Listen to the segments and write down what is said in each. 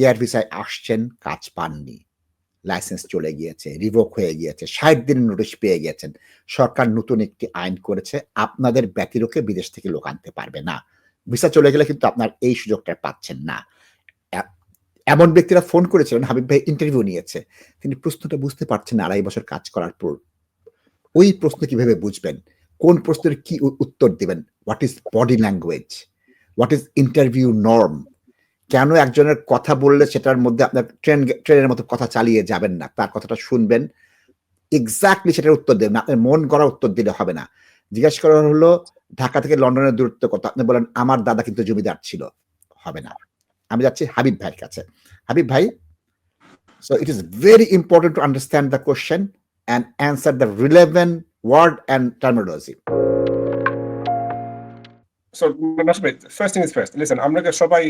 Care ভিসায় আসছেন কাজ পাননি লাইসেন্স চলে গিয়েছে রিভোক হয়ে গিয়েছে, ষাট দিনের নোটিশ পেয়ে গেছেন সরকার নতুন একটি আইন করেছে, আপনাদের ব্যতিরোকে বিদেশ থেকে লোক আনতে পারবে না। ভিসা চলে গেলে কিন্তু আপনার এই সুযোগটা পাচ্ছেন না। এমন ব্যক্তিরা ফোন করেছিলেন, হাবিব ভাই ইন্টারভিউ নিয়েছে। তিনি প্রশ্নটা বুঝতে পারছেন না, আড়াই বছর কাজ করার পর। ওই প্রশ্ন কীভাবে বুঝবেন? কোন প্রশ্নের কি উত্তর দিবেন? What is body language what is interview norm কেন একজনের কথা বললে সেটার মধ্যে আপনার ট্রেন ট্রেনের মতো কথা চালিয়ে যাবেন না? তার কথাটা শুনবেন। এক্স্যাক্টলি সেটার উত্তর দেবেন। আপনার মন গড়া উত্তর দিলে হবে না। জিজ্ঞেস করা হলো ঢাকা থেকে লন্ডনের দূরত্ব কত? আপনি বলেন আমার দাদা কিন্তু জমিদার ছিল। হবে না। আমি যাচ্ছি হাবিব ভাইয়ের কাছে। হাবিব ভাই so it is very important to understand the question and answer the relevant word and terminology So, first thing is first. Listen, আমরা যে সবাই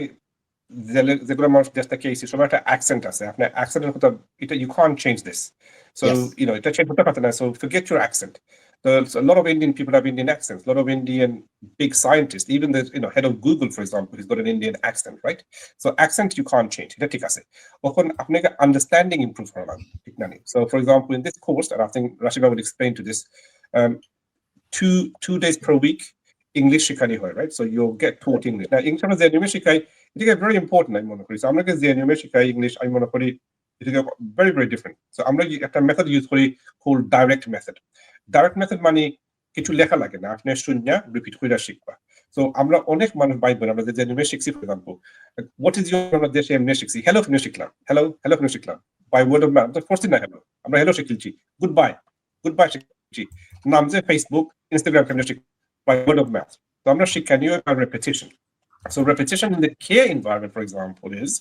যেগুলো মানুষ দেশটা খেয়েছি সবার একটা অ্যাকসেন্ট আছে আপনার অ্যাকসেন্টের কথা এটা you can't change this so Yes. You know এটা চেঞ্জ করতে পারতেন না so forget your accent So, so a lot of Indian people have Indian accents. A lot of Indian big scientists, even the you know head of Google, for example, he's got an Indian accent, right? So accent you can't change. এটা ঠিক আছে তখন আপনাকে understanding improve করা লাগবে ঠিক না So for example, in this course, and I think Rashiba will explain to this, um, two two days per week English শিখানি হয়, right? So you'll get taught English. Now, in terms of জেনুমে শিখাই, এটাকে very important আমি মনে করি। So আমরা যে জেনুমে শিখাই English আমি মনে করি এটাকে very very different. So আমরা কি একটা মেথড ইউজ করি called direct method. Direct method মানে কিছু লেখা লাগে না আপনি শূন্য রিপিট করে শিখবা সো আমরা অনেক মানুষ বাই বোন আমরা যে জেনুমে শিখছি for example what is your আমরা দেশে এমনি শিখছি হ্যালো ফিনে শিখলাম হ্যালো হ্যালো ফিনে শিখলাম by word of mouth first না হ্যালো আমরা হ্যালো শিখছি গুড বাই গুড বাই শিখছি নাম যে ফেসবুক ইনস্টাগ্রাম কেমনে শিখ by word of mouth. So I'm not chicaneer by repetition. So repetition in the care environment, for example, is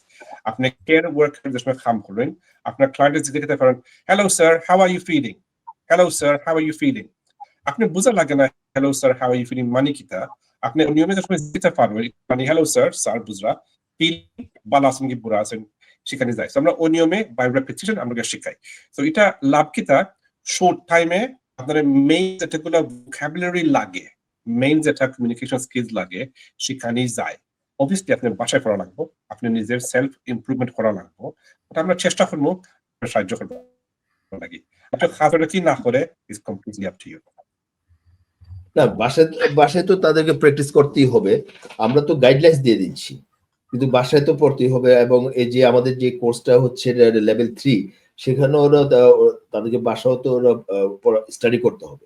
আপনি care worker যে সময় কাম করেন আপনার ক্লায়েন্টের জিজ্ঞেস পারেন hello sir how are you feeling hello sir how are you feeling আপনি বোঝা লাগে না hello sir how are you feeling মানে কিটা আপনি নিয়মিত সময় দিতে পারবেন মানে hello sir স্যার বুঝরা ফিল ভালো আছেন কি বুড়া আছেন সেখানে So আমরা অনিয়মে বাই রেপিটেশন আমরা শিখাই তো এটা লাভ কিটা শর্ট টাইমে আপনার মেইন যেটাগুলো ভোকাবুলারি লাগে মেইন যেটা কমিউনিকেশন স্কিলস লাগে, সেখানেই যায়। অবভিয়াসলি আপনার বাসায় করা লাগবে, আপনি নিজের সেলফ ইমপ্রুভমেন্ট করা লাগবে আমরা চেষ্টা করব সাহায্য করব খাতাটা কি না করে is completely up to you না, বাসায় বাসায় তো তাদেরকে প্র্যাকটিস করতেই হবে। আমরা তো গাইডলাইন্স দিয়ে দিচ্ছি। কিন্তু বাসায় তো পড়তেই হবে এবং এই যে আমাদের যে কোর্সটা হচ্ছে লেভেল থ্রি সেখানে ওরা- তাদেরকে বাসাও তো ওরা স্টাডি করতে হবে।